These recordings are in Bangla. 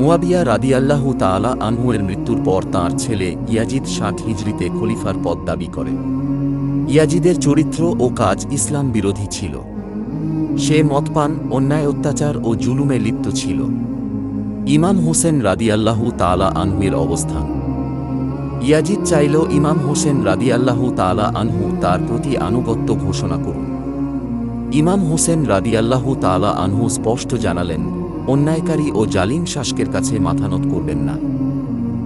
মুয়াবিয়া রাদিয়াল্লাহু তাআলা আনহুয়ের মৃত্যুর পর তাঁর ছেলে ইয়াজিদ ষাট হিজরিতে খলিফার পদ দাবি করে। ইয়াজিদের চরিত্র ও কাজ ইসলাম বিরোধী ছিল। সে মদপান অন্যায় অত্যাচার ও জুলুমে লিপ্ত ছিল। ইমাম হোসেন রাদিয়াল্লাহু তালা আনহুয়ের অবস্থান। ইয়াজিদ চাইল ইমাম হোসেন রাদিয়াল্লাহু তালা আনহু তার প্রতি আনুগত্য ঘোষণা করুন। ইমাম হোসেন রাদিয়াল্লাহু তালা আনহু স্পষ্ট জানালেন অন্যায়কারী ও জালিম শাসকের কাছে মাথানত করবেন না।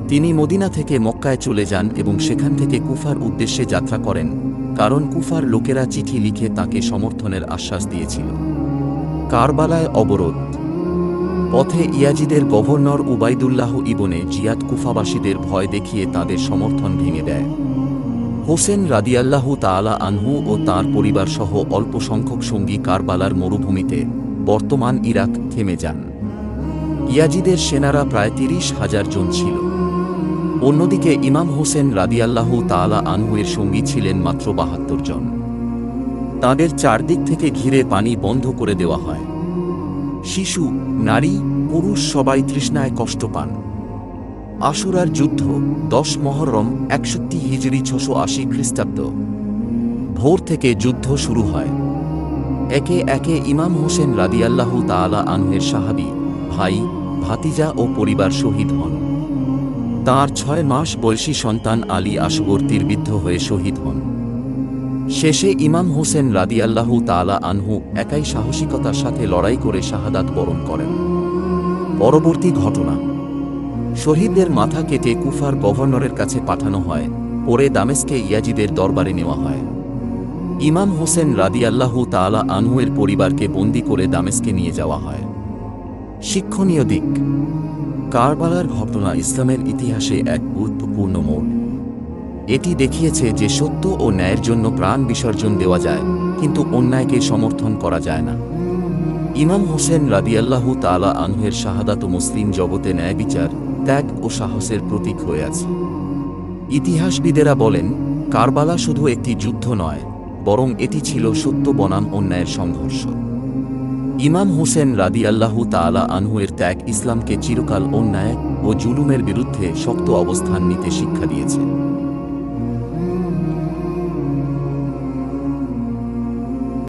তিনি মদিনা থেকে মক্কায় চলে যান এবং সেখান থেকে কুফার উদ্দেশ্যে যাত্রা করেন, কারণ কুফার লোকেরা চিঠি লিখে তাকে সমর্থনের আশ্বাস দিয়েছিল। কারবালায় অবরোধ। পথে ইয়াজিদের গভর্নর উবাইদুল্লাহ ইবনে জিয়াদ কুফাবাসীদের ভয় দেখিয়ে তাদের সমর্থন ভেঙে দেয়। হোসেন রাদিয়াল্লাহু তাআলা আনহু ও তার পরিবারসহ অল্প সংখ্যক সঙ্গী কারবালার মরুভূমিতে বর্তমান ইরাক থেমে যান। ইয়াজিদের সেনারা প্রায় তিরিশ হাজার জন ছিল। অন্যদিকে ইমাম হোসেন রাদিয়াল্লাহু তাআলা আনহুয়ের সঙ্গী ছিলেন মাত্র বাহাত্তর জন। তাদের চারদিক থেকে ঘিরে পানি বন্ধ করে দেওয়া হয়। শিশু, নারী, পুরুষ সবাই তৃষ্ণায় কষ্ট পান। আশুরার যুদ্ধ, দশ মহরম, একষট্টি হিজড়ি ছশো আশি খ্রিস্টাব্দ। ভোর থেকে যুদ্ধ শুরু হয়। একে একে ইমাম হোসেন রাদিয়াল্লাহু তাআলা আনহের সাহাবি ভাই, ভাতিজা ও পরিবার শহীদ হন। তাঁর ছয় মাস বয়সী সন্তান আলী আসগর বিদ্ধ হয়ে শহীদ হন। শেষে ইমাম হোসেন রাদিয়াল্লাহু তাআলা আনহু একাই সাহসিকতার সাথে লড়াই করে শাহাদাত বরণ করেন। পরবর্তী ঘটনা। শহীদদের মাথা কেটে কুফার গভর্নরের কাছে পাঠানো হয়, পরে দামেস্কে ইয়াজিদের দরবারে নেওয়া হয়। ইমাম হোসেন রাদিয়াল্লাহু তাআলা আনহুয়ের পরিবারকে বন্দি করে দামেস্কে নিয়ে যাওয়া হয়। শিক্ষণীয় দিক। কারবালার ঘটনা ইসলামের ইতিহাসে এক গুরুত্বপূর্ণ মোড়। এটি দেখিয়েছে যে সত্য ও ন্যায়ের জন্য প্রাণ বিসর্জন দেওয়া যায়, কিন্তু অন্যায়কে সমর্থন করা যায় না। ইমাম হোসেন রাদিয়াল্লাহু তাআলা আনহুয়ের শাহাদাত মুসলিম জগতে ন্যায় বিচার, ত্যাগ ও সাহসের প্রতীক হয়ে আছে। ইতিহাসবিদেরা বলেন, কারবালা শুধু একটি যুদ্ধ নয়, বরং এটি ছিল সত্য বনাম অন্যায়ের সংঘর্ষ। ইমাম হোসেন আল্লাহ তালা আনহুয়ের ত্যাগ ইসলামকে চিরকাল অন্যায় ও জুলুমের বিরুদ্ধে শক্ত অবস্থান নিতে শিক্ষা দিয়েছে